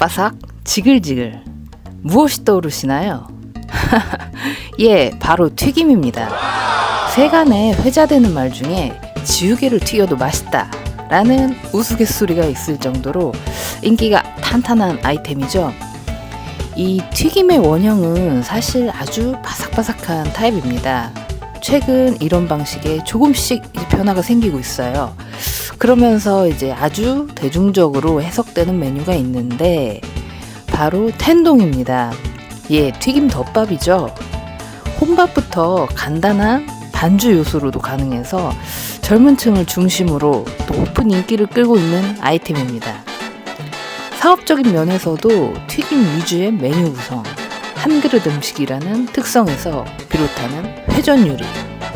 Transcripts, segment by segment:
바삭바삭, 지글지글. 무엇이 떠오르시나요? 예, 바로 튀김입니다. 세간에 회자되는 말 중에 지우개를 튀겨도 맛있다. 라는 우스갯소리가 있을 정도로 인기가 탄탄한 아이템이죠. 이 튀김의 원형은 사실 아주 바삭바삭한 타입입니다. 최근 이런 방식에 조금씩 변화가 생기고 있어요. 그러면서 이제 아주 대중적으로 해석되는 메뉴가 있는데 바로 텐동입니다. 예, 튀김 덮밥이죠. 혼밥부터 간단한 반주 요소로도 가능해서 젊은 층을 중심으로 높은 인기를 끌고 있는 아이템입니다. 사업적인 면에서도 튀김 위주의 메뉴 구성, 한 그릇 음식이라는 특성에서 비롯하는 회전 요리,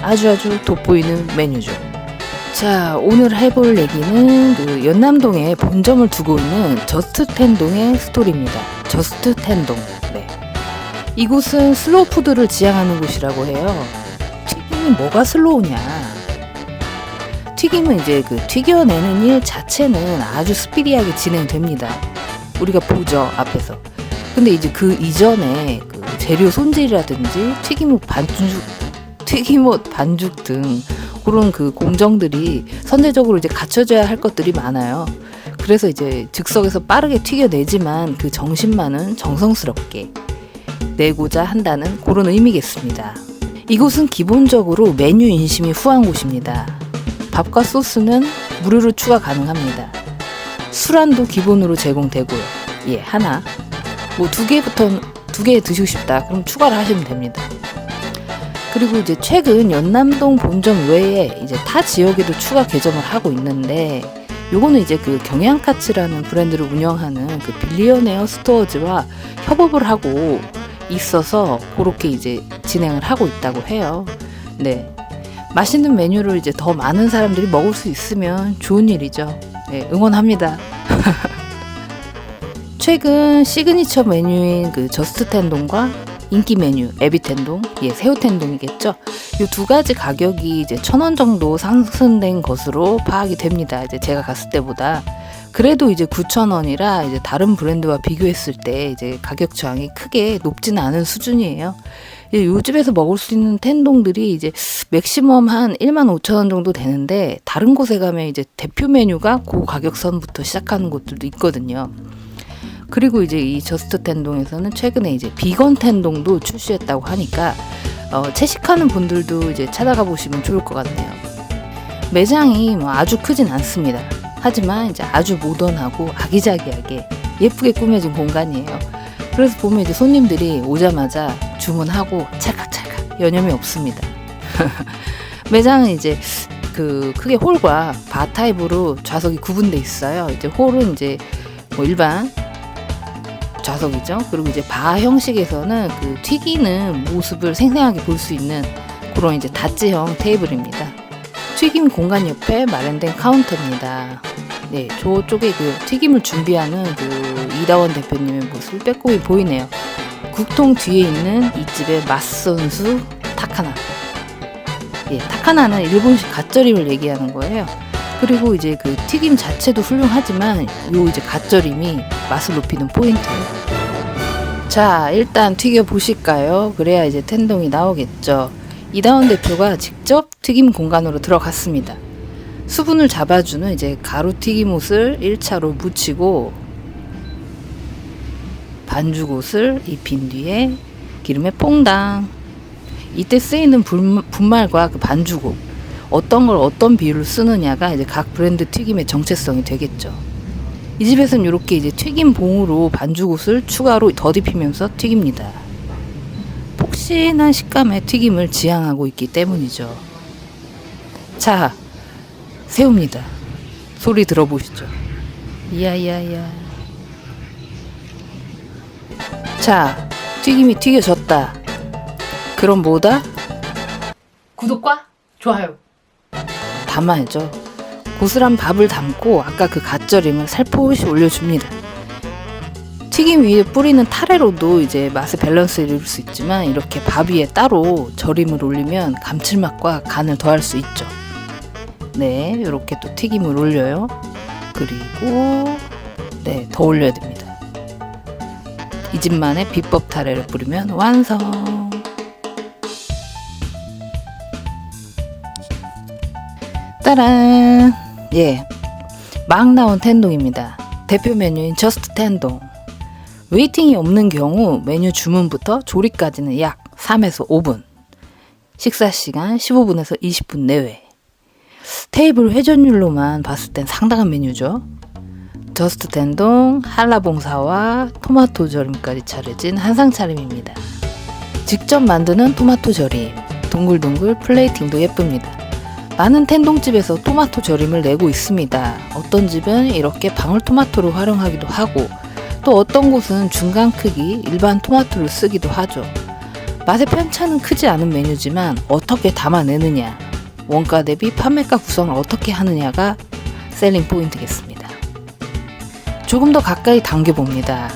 아주 아주 돋보이는 메뉴죠. 자, 오늘 해볼 얘기는 그 연남동에 본점을 두고 있는 저스트 텐동의 스토리입니다. 저스트 텐동. 네. 이곳은 슬로우 푸드를 지향하는 곳이라고 해요. 튀김이 뭐가 슬로우냐? 튀김은 이제 그 튀겨내는 일 자체는 아주 스피디하게 진행됩니다. 우리가 보죠, 앞에서. 근데 이제 그 이전에 그 재료 손질이라든지 튀김옷 반죽, 튀김옷 반죽 등 그런 그 공정들이 선제적으로 이제 갖춰져야 할 것들이 많아요. 그래서 이제 즉석에서 빠르게 튀겨내지만 그 정신만은 정성스럽게 내고자 한다는 그런 의미겠습니다. 이곳은 기본적으로 메뉴 인심이 후한 곳입니다. 밥과 소스는 무료로 추가 가능합니다. 술안도 기본으로 제공되고요. 예, 하나. 뭐 두 개부터 두 개 드시고 싶다. 그럼 추가를 하시면 됩니다. 그리고 이제 최근 연남동 본점 외에 이제 타 지역에도 추가 개점을 하고 있는데 요거는 이제 그 경양카츠라는 브랜드를 운영하는 그 빌리어네어 스토어즈와 협업을 하고 있어서 그렇게 이제 진행을 하고 있다고 해요. 네. 맛있는 메뉴를 이제 더 많은 사람들이 먹을 수 있으면 좋은 일이죠. 네, 응원합니다. 최근 시그니처 메뉴인 그 저스트 텐동과 인기 메뉴 에비텐동, 예, 새우텐동이겠죠. 이 두 가지 가격이 이제 천 원 정도 상승된 것으로 파악이 됩니다. 이제 제가 갔을 때보다 그래도 이제 9,000원이라 이제 다른 브랜드와 비교했을 때 이제 가격 저항이 크게 높지는 않은 수준이에요. 요즘에서 먹을 수 있는 텐동들이 이제 맥시멈 한 1만 5천 원 정도 되는데 다른 곳에 가면 이제 대표 메뉴가 그 가격선부터 시작하는 곳들도 있거든요. 그리고 이제 이 저스트 텐동에서는 최근에 이제 비건 텐동도 출시했다고 하니까 어, 채식하는 분들도 이제 찾아가 보시면 좋을 것 같네요. 매장이 뭐 아주 크진 않습니다. 하지만 이제 아주 모던하고 아기자기하게 예쁘게 꾸며진 공간이에요. 그래서 보면 이제 손님들이 오자마자 주문하고 찰칵찰칵 여념이 없습니다. 매장은 이제 그 크게 홀과 바 타입으로 좌석이 구분돼 있어요. 이제 홀은 이제 뭐 일반 좌석이죠. 그리고 이제 바 형식에서는 그 튀기는 모습을 생생하게 볼 수 있는 그런 이제 다찌형 테이블입니다. 튀김 공간 옆에 마련된 카운터입니다. 네, 저쪽에 그 튀김을 준비하는 그 이다원 대표님의 모습이 빼꼼히 보이네요. 국통 뒤에 있는 이 집의 맛선수 타카나. 예, 타카나는 일본식 갓절임을 얘기하는 거예요. 그리고 이제 그 튀김 자체도 훌륭하지만 요 이제 갓절임이 맛을 높이는 포인트예요. 자, 일단 튀겨 보실까요? 그래야 이제 텐동이 나오겠죠. 이다원 대표가 직접 튀김 공간으로 들어갔습니다. 수분을 잡아주는 이제 가루 튀김옷을 1차로 묻히고 반죽옷을 입힌 뒤에 기름에 퐁당 이때 쓰이는 분말과 그 반죽옷 어떤 걸 어떤 비율로 쓰느냐가 이제 각 브랜드 튀김의 정체성이 되겠죠. 이 집에서는 이렇게 이제 튀김 봉으로 반죽옷을 추가로 더딥히면서 튀깁니다. 폭신한 식감의 튀김을 지향하고 있기 때문이죠. 자, 세웁니다. 소리 들어보시죠. 이야이야이야. 자, 튀김이 튀겨졌다. 그럼 뭐다? 구독과 좋아요. 담아야죠. 고스란 밥을 담고 아까 그 갓절임을 살포시 올려줍니다. 튀김 위에 뿌리는 타레로도 이제 맛의 밸런스를 이룰 수 있지만 이렇게 밥 위에 따로 절임을 올리면 감칠맛과 간을 더할 수 있죠. 네, 이렇게 또 튀김을 올려요. 그리고 네, 더 올려야 됩니다. 이 집만의 비법 타레를 뿌리면 완성. 따란! 예. 막 나온 텐동입니다. 대표 메뉴인 저스트 텐동. 웨이팅이 없는 경우 메뉴 주문부터 조리까지는 약 3에서 5분. 식사 시간 15분에서 20분 내외. 테이블 회전율로만 봤을 땐 상당한 메뉴죠. 저스트 텐동, 한라봉사와 토마토 절임까지 차려진 한상 차림입니다. 직접 만드는 토마토 절임, 동글동글 플레이팅도 예쁩니다. 많은 텐동집에서 토마토 절임을 내고 있습니다. 어떤 집은 이렇게 방울토마토를 활용하기도 하고, 또 어떤 곳은 중간 크기 일반 토마토를 쓰기도 하죠. 맛의 편차는 크지 않은 메뉴지만 어떻게 담아내느냐, 원가 대비 판매가 구성을 어떻게 하느냐가 셀링 포인트겠습니다. 조금 더 가까이 당겨봅니다.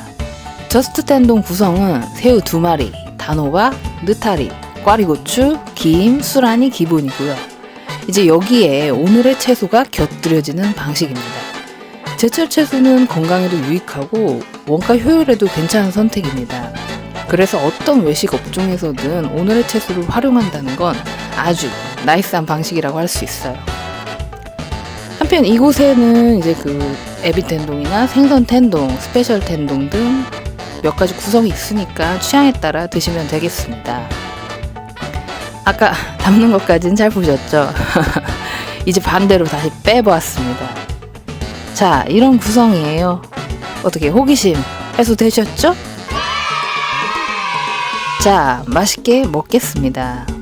저스트 텐동 구성은 새우 두 마리, 단호박, 느타리, 꽈리고추, 김, 수란이 기본이고요. 이제 여기에 오늘의 채소가 곁들여지는 방식입니다. 제철 채소는 건강에도 유익하고 원가 효율에도 괜찮은 선택입니다. 그래서 어떤 외식 업종에서든 오늘의 채소를 활용한다는 건 아주 나이스한 방식이라고 할 수 있어요. 한편 이곳에는 이제 그 에비 텐동이나 생선 텐동, 스페셜 텐동 등 몇 가지 구성이 있으니까 취향에 따라 드시면 되겠습니다. 아까 담는 것까지는 잘 보셨죠? 이제 반대로 다시 빼보았습니다. 자, 이런 구성이에요. 어떻게 호기심 해소되셨죠? 자, 맛있게 먹겠습니다.